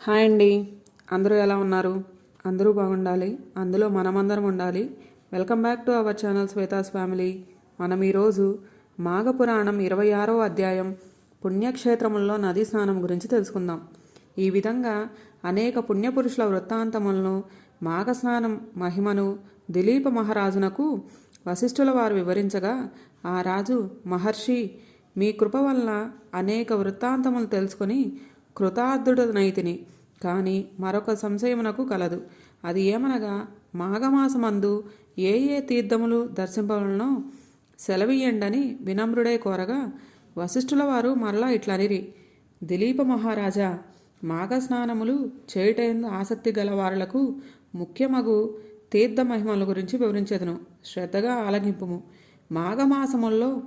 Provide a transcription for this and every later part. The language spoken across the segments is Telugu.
హాయ్ అండి. అందరూ ఎలా ఉన్నారు? అందరూ బాగుండాలి. అందులో మనమందరం ఉండాలి. Welcome back to our channel Shweta's family. మనం ఈరోజు మాఘపురాణం ఇరవై ఆరో అధ్యాయం పుణ్యక్షేత్రముల్లో నదీ స్నానం గురించి తెలుసుకుందాం. ఈ విధంగా అనేక పుణ్యపురుషుల వృత్తాంతములను మాఘస్నానం మహిమను దిలీప మహారాజునకు వశిష్ఠుల వారు వివరించగా ఆ రాజు మహర్షి మీ కృప వలన అనేక వృత్తాంతములు తెలుసుకొని కృతార్థుడనైతిని. కానీ మరొక సంశయమునకు కలదు. అది ఏమనగా మాఘమాసమందు ఏ ఏ తీర్థములు దర్శింపవలనో సెలవీయండని వినమ్రుడే కోరగా వశిష్ఠుల వారు మరలా ఇట్లనిరి. దిలీప మహారాజా మాఘ స్నానములు చేయుటందు ఆసక్తి గల వారులకు ముఖ్యమగు తీర్థ మహిమల గురించి వివరించెదను. శ్రద్ధగా ఆలగింపుము మాఘమాసముల్లో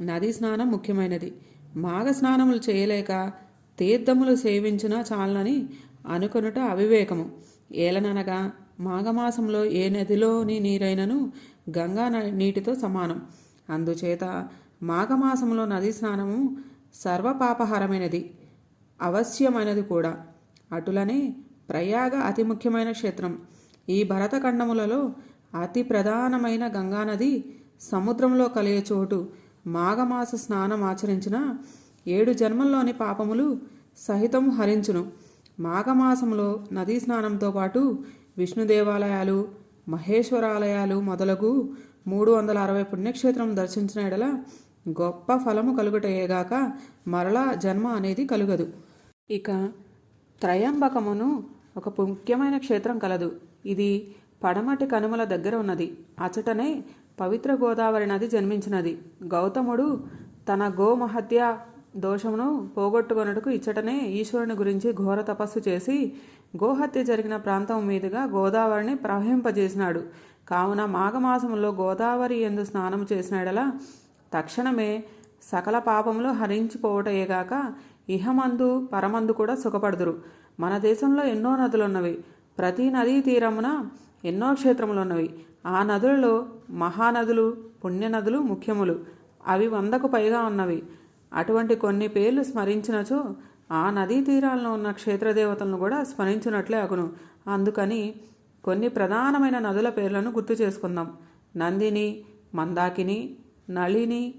నదీ స్నానం ముఖ్యమైనది. మాఘ స్నానములు చేయలేక తీర్థములు సేవించిన చాలని అనుకొనుట అవివేకము. ఏలననగా మాఘమాసంలో ఏ నదిలోని నీరైనను గంగా న- నీటితో సమానం. అందుచేత మాఘమాసంలో నదీ స్నానము సర్వపాపహరమైనది అవశ్యమైనది కూడా. అటులనే ప్రయాగ అతి ముఖ్యమైన క్షేత్రం. ఈ భరతఖండములలో అతి ప్రధానమైన గంగానది సముద్రంలో కలిగే చోటు మాఘమాస స్నానం ఆచరించిన ఏడు జన్మల్లోని పాపములు సహితం హరించును. మాఘమాసంలో నదీ స్నానంతో పాటు విష్ణు దేవాలయాలు మహేశ్వరాలయాలు మొదలగు మూడు వందల అరవై పుణ్యక్షేత్రం దర్శించిన ఎడల గొప్ప ఫలము కలుగుటయేగాక మరలా జన్మ అనేది కలుగదు. ఇక త్రయంబకమును ఒక ముఖ్యమైన క్షేత్రం కలదు. ఇది పడమటి కనుమల దగ్గర ఉన్నది. అచటనే పవిత్ర గోదావరి నది జన్మించినది. గౌతముడు తన గోమహత్య దోషమును పోగొట్టుకొనుటకు ఇచ్చటనే ఈశ్వరుని గురించి ఘోర తపస్సు చేసి గోహత్య జరిగిన ప్రాంతం మీదుగా గోదావరిని ప్రవహింపజేసినాడు. కావున మాఘమాసములో గోదావరి ఎందు స్నానం చేసినాడలా తక్షణమే సకల పాపములు హరించిపోవటయేగాక ఇహమందు పరమందు కూడా సుఖపడుదురు. మన దేశంలో ఎన్నో నదులున్నవి. ప్రతి నదీ తీరమున ఎన్నో క్షేత్రములున్నవి. ఆ నదులలో మహానదులు పుణ్యనదులు ముఖ్యములు. అవి వందకు పైగా ఉన్నవి. అటువంటి కొన్ని పేర్లు స్మరించినచో ఆ నదీ తీరాల్లో ఉన్న క్షేత్రదేవతలను కూడా స్మరించినట్లే అగును. అందుకని కొన్ని ప్రధానమైన నదుల పేర్లను గుర్తు చేసుకుందాం. నందిని మందాకిని నళిని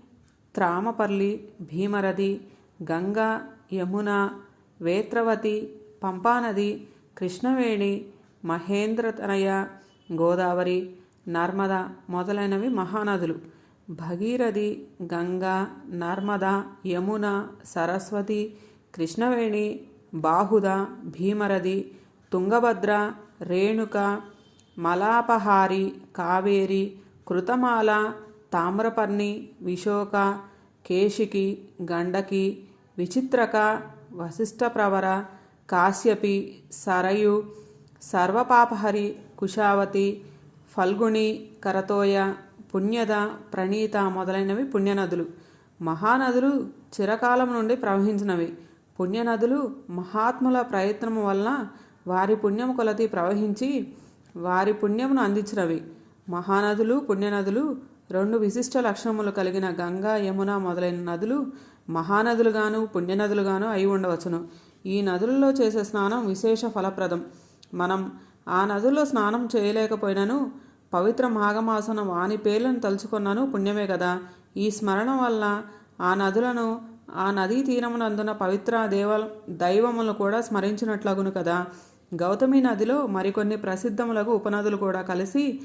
త్రామపల్లి భీమరది గంగా యమున వేత్రవతి పంపానది కృష్ణవేణి మహేంద్రతనయ గోదావరి నర్మద మొదలైనవి మహానదులు. భగీరథి గంగా నర్మద యమున సరస్వతి కృష్ణవేణి బాహుద భీమరథి తుంగభద్ర రేణుక మలాపహారి కావేరి కృతమాల తామ్రపర్ణి విశోక కేశికి గండకి విచిత్రక వశిష్ఠప్రవర కాశ్యపి సరయు సర్వపాపహరి కుశావతి ఫల్గుణి కరతోయ పుణ్యద ప్రణీత మొదలైనవి పుణ్యనదులు. మహానదులు చిరకాలం నుండి ప్రవహించినవి. పుణ్యనదులు మహాత్ముల ప్రయత్నము వలన వారి పుణ్యము కొలది ప్రవహించి వారి పుణ్యమును అందించినవి. మహానదులు పుణ్యనదులు రెండు విశిష్ట లక్షణములు కలిగిన గంగా యమున మొదలైన నదులు మహానదులుగాను పుణ్యనదులుగాను అయి ఉండవచ్చును. ఈ నదులలో చేసే స్నానం విశేష ఫలప్రదం. మనం ఆ నదుల్లో స్నానం చేయలేకపోయినను పవిత్ర మాఘమాసనం వాని పేర్లను తలుచుకున్నాను పుణ్యమే కదా. ఈ స్మరణ వల్ల ఆ నదులను ఆ నదీ తీరమునందున పవిత్ర దేవ దైవములు కూడా స్మరించినట్లగును కదా. గౌతమి నదిలో మరికొన్ని ప్రసిద్ధములకు ఉపనదులు కూడా కలిసి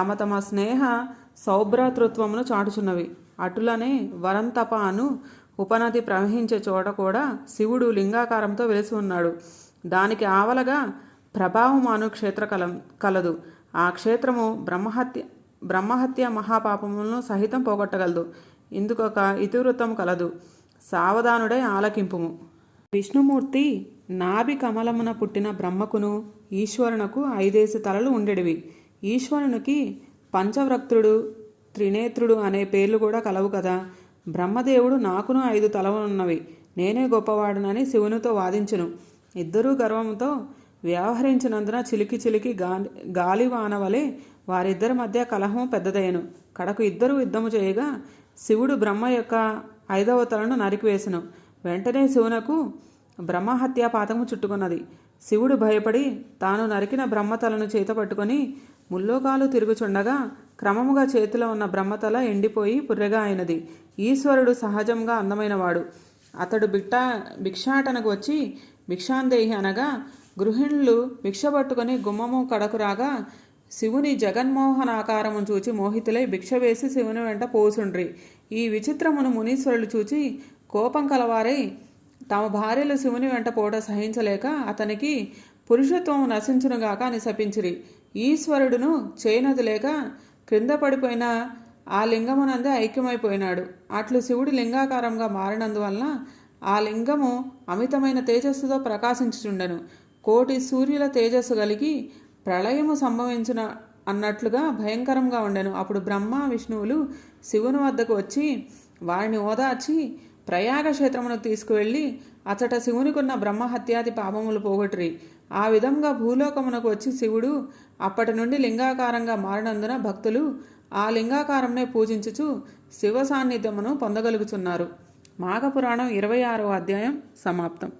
తమ తమ స్నేహ సౌభ్రాతృత్వమును చాటుచున్నవి. అటులనే వరంతప అను ఉపనది ప్రవహించే చోట కూడా శివుడు లింగాకారంతో వెలిసి ఉన్నాడు. దానికి ఆవలగా ప్రభావం అను క్షేత్ర కలం కలదు. ఆ క్షేత్రము బ్రహ్మహత్య బ్రహ్మహత్య మహాపాపములను సహితం పోగొట్టగలదు. ఇందుకొక ఇతివృత్తం కలదు. సావధానుడై ఆలకింపుము. విష్ణుమూర్తి నాభి కమలమున పుట్టిన బ్రహ్మకును ఈశ్వరునకు ఐదేసి తలలు ఉండేటివి ఈశ్వరునికి పంచవ్రక్తుడు త్రినేత్రుడు అనే పేర్లు కూడా కలవు కదా. బ్రహ్మదేవుడు నాకును ఐదు తలలున్నవి నేనే గొప్పవాడునని శివునితో వాదించును. ఇద్దరూ గర్వంతో వ్యవహరించినందున చిలికి చిలికి గాలి గాలివాన వలె వారిద్దరి మధ్య కలహం పెద్దదయ్యను. కడకు ఇద్దరు యుద్ధము చేయగా శివుడు బ్రహ్మ యొక్క ఐదవ తలను నరికివేసెను. వెంటనే శివునకు బ్రహ్మహత్యాపాతకము చుట్టుకున్నది. శివుడు భయపడి తాను నరికిన బ్రహ్మతలను చేతపట్టుకొని ముల్లోకాలు తిరుగుచుండగా క్రమముగా చేతిలో ఉన్న బ్రహ్మతల ఎండిపోయి పుర్రెగా అయినది. ఈశ్వరుడు సహజంగా అందమైనవాడు. అతడు బిట్ట భిక్షాటనకు వచ్చి భిక్షాందేహి అనగా గృహిణులు భిక్ష పట్టుకుని గుమ్మము కడకు రాగా శివుని జగన్మోహనాకారము చూచి మోహితులై భిక్ష వేసి శివుని వెంట పోసుండ్రి. ఈ విచిత్రమును మునీశ్వరులు చూచి కోపం కలవారై తమ భార్యలు శివుని వెంట పోట సహించలేక అతనికి పురుషత్వము నశించునుగాక అని శపించిరి ఈశ్వరుడును చేయనది లేక క్రింద పడిపోయిన ఆ లింగమునందే ఐక్యమైపోయినాడు. అట్లు శివుడి లింగాకారంగా మారినందువలన ఆ లింగము అమితమైన తేజస్సుతో ప్రకాశించుచుండెను. కోటి సూర్యుల తేజస్సు కలిగి ప్రళయము సంభవించిన అన్నట్లుగా భయంకరంగా ఉండెను. అప్పుడు బ్రహ్మ విష్ణువులు శివుని వద్దకు వచ్చి వారిని ఓదార్చి ప్రయాగ క్షేత్రమును తీసుకువెళ్ళి అచట శివునికున్న బ్రహ్మహత్యాది పాపములు పోగొట్టిరి ఆ విధంగా భూలోకమునకు వచ్చి శివుడు అప్పటి నుండి లింగాకారంగా మారినందున భక్తులు ఆ లింగాకారంనే పూజించుచు శివ సాన్నిధ్యమును పొందగలుగుచున్నారు. మాఘపురాణం ఇరవై ఆరవ అధ్యాయం సమాప్తం.